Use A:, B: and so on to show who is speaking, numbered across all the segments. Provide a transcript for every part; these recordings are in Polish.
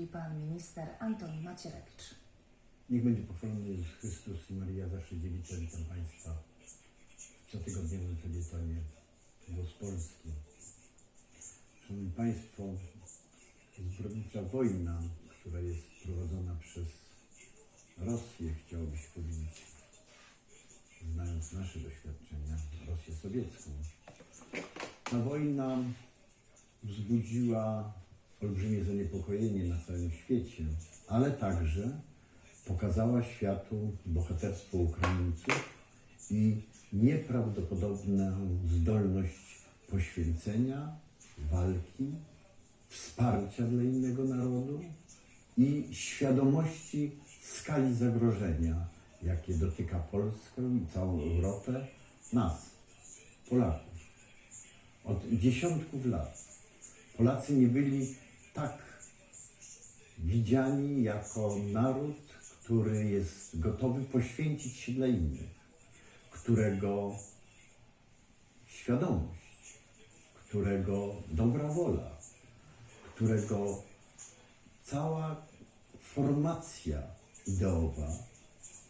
A: mówi pan minister Antoni Macierewicz.
B: Niech będzie pochwalony Jezus Chrystus i Maria zawsze dziewica. Witam Państwa w cotygodniowym felietonie Głos Polski. Szanowni Państwo, zbrodnicza wojna, która jest prowadzona przez Rosję, chciałoby się powiedzieć, znając nasze doświadczenia, Rosję sowiecką. Ta wojna wzbudziła olbrzymie zaniepokojenie na całym świecie, ale także pokazała światu bohaterstwo Ukraińców i nieprawdopodobną zdolność poświęcenia, walki, wsparcia dla innego narodu i świadomości skali zagrożenia, jakie dotyka Polskę i całą Europę, nas, Polaków. Od dziesiątków lat Polacy nie byli tak widziani jako naród, który jest gotowy poświęcić się dla innych, którego świadomość, którego dobra wola, którego cała formacja ideowa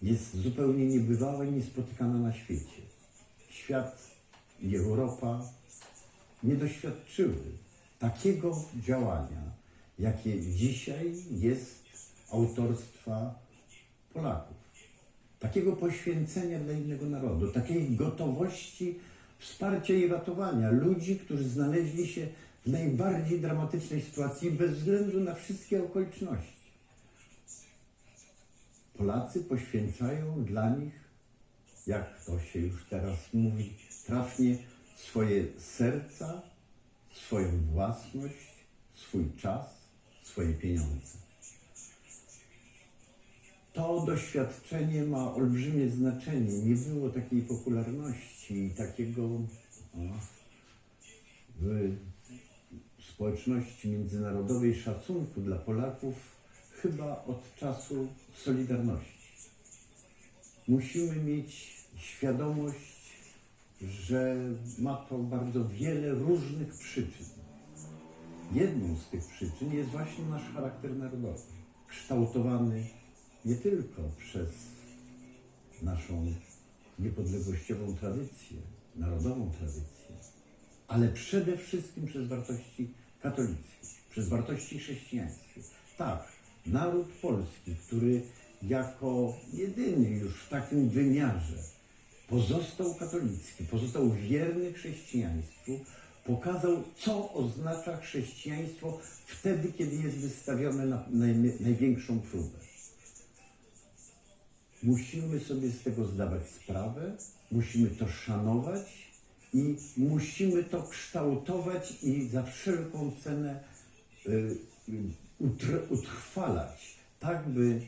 B: jest zupełnie niebywała i niespotykana na świecie. Świat i Europa nie doświadczyły takiego działania, jakie dzisiaj jest autorstwa Polaków. Takiego poświęcenia dla innego narodu, takiej gotowości wsparcia i ratowania ludzi, którzy znaleźli się w najbardziej dramatycznej sytuacji bez względu na wszystkie okoliczności. Polacy poświęcają dla nich, jak to się już teraz mówi, trafnie swoje serca, swoją własność, swój czas, swoje pieniądze. To doświadczenie ma olbrzymie znaczenie. Nie było takiej popularności i takiego w społeczności międzynarodowej szacunku dla Polaków chyba od czasu Solidarności. Musimy mieć świadomość, że ma to bardzo wiele różnych przyczyn. Jedną z tych przyczyn jest właśnie nasz charakter narodowy, kształtowany nie tylko przez naszą niepodległościową tradycję, narodową tradycję, ale przede wszystkim przez wartości katolickie, przez wartości chrześcijańskie. Tak, naród polski, który jako jedyny już w takim wymiarze pozostał katolicki, pozostał wierny chrześcijaństwu, pokazał, co oznacza chrześcijaństwo wtedy, kiedy jest wystawione na naj, największą próbę. Musimy sobie z tego zdawać sprawę, musimy to szanować i musimy to kształtować i za wszelką cenę y, y, utr- utrwalać, tak by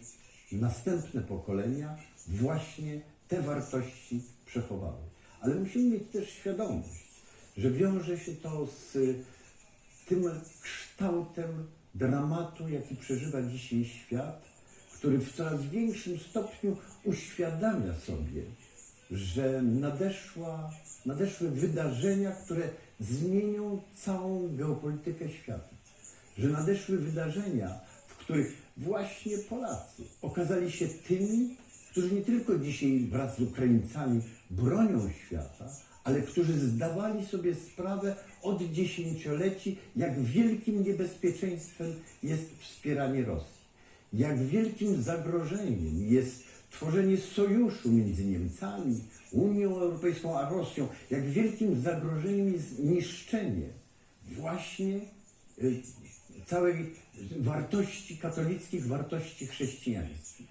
B: następne pokolenia właśnie te wartości przechowały. Ale musimy mieć też świadomość, że wiąże się to z tym kształtem dramatu, jaki przeżywa dzisiaj świat, który w coraz większym stopniu uświadamia sobie, że nadeszła, nadeszły wydarzenia, które zmienią całą geopolitykę świata. Że nadeszły wydarzenia, w których właśnie Polacy okazali się tymi, którzy nie tylko dzisiaj wraz z Ukraińcami bronią świata, ale którzy zdawali sobie sprawę od dziesięcioleci, jak wielkim niebezpieczeństwem jest wspieranie Rosji, jak wielkim zagrożeniem jest tworzenie sojuszu między Niemcami, Unią Europejską a Rosją, jak wielkim zagrożeniem jest niszczenie właśnie y, całej wartości katolickich, wartości chrześcijańskich.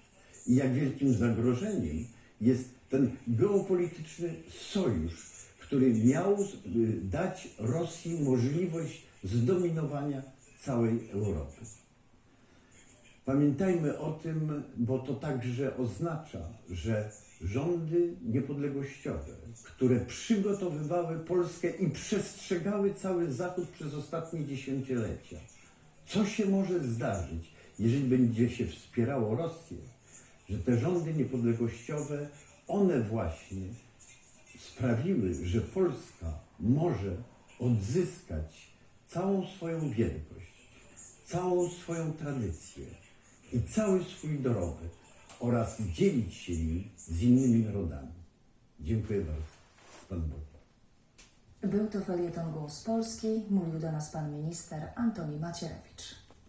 B: I jak wielkim zagrożeniem jest ten geopolityczny sojusz, który miał dać Rosji możliwość zdominowania całej Europy. Pamiętajmy o tym, bo to także oznacza, że rządy niepodległościowe, które przygotowywały Polskę i przestrzegały cały Zachód przez ostatnie dziesięciolecia, co się może zdarzyć, jeżeli będzie się wspierało Rosję, że te rządy niepodległościowe, one właśnie sprawiły, że Polska może odzyskać całą swoją wielkość, całą swoją tradycję i cały swój dorobek oraz dzielić się nim z innymi narodami. Dziękuję bardzo. Pan Bóg.
A: Był to felieton Głos Polski. Mówił do nas pan minister Antoni Macierewicz.